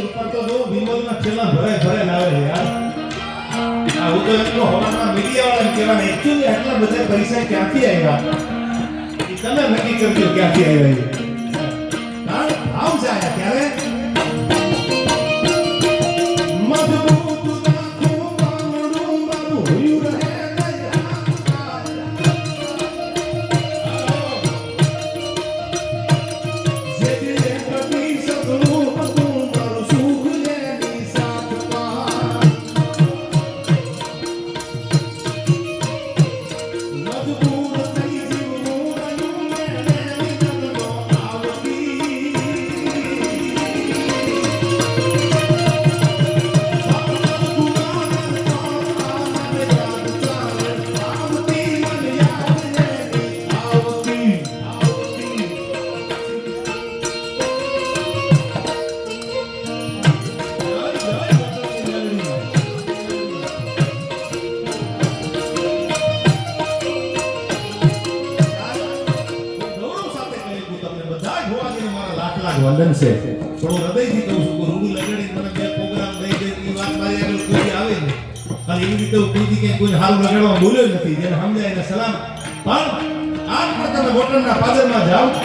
કૃપા તો જો વિમલના છેલ્લા ભરે ભરે છે યાર. આ એટલો હવાના મીડિયા વાળા કહેવાને એકચ્યુઅલી આટલા બધા પૈસા ક્યાંથી આવ્યા? તમે નક્કી કરજો ક્યાંથી આવ્યા વંદન છે. થોડું હૃદયથી કહું છું કે રૂડી લગાડી મને બે પ્રોગ્રામ લઈ ગઈ એ વાત મારી આગળ કોઈ આવે નહીં. અને એવી રીતે હું કોઈથી ક્યાંય કોઈ હાલ લગાડવા બોલ્યો નથી. જેને સમજાય એને સલામ પણ આ પ્રકારના વોટરના પાદરમાં જાઓ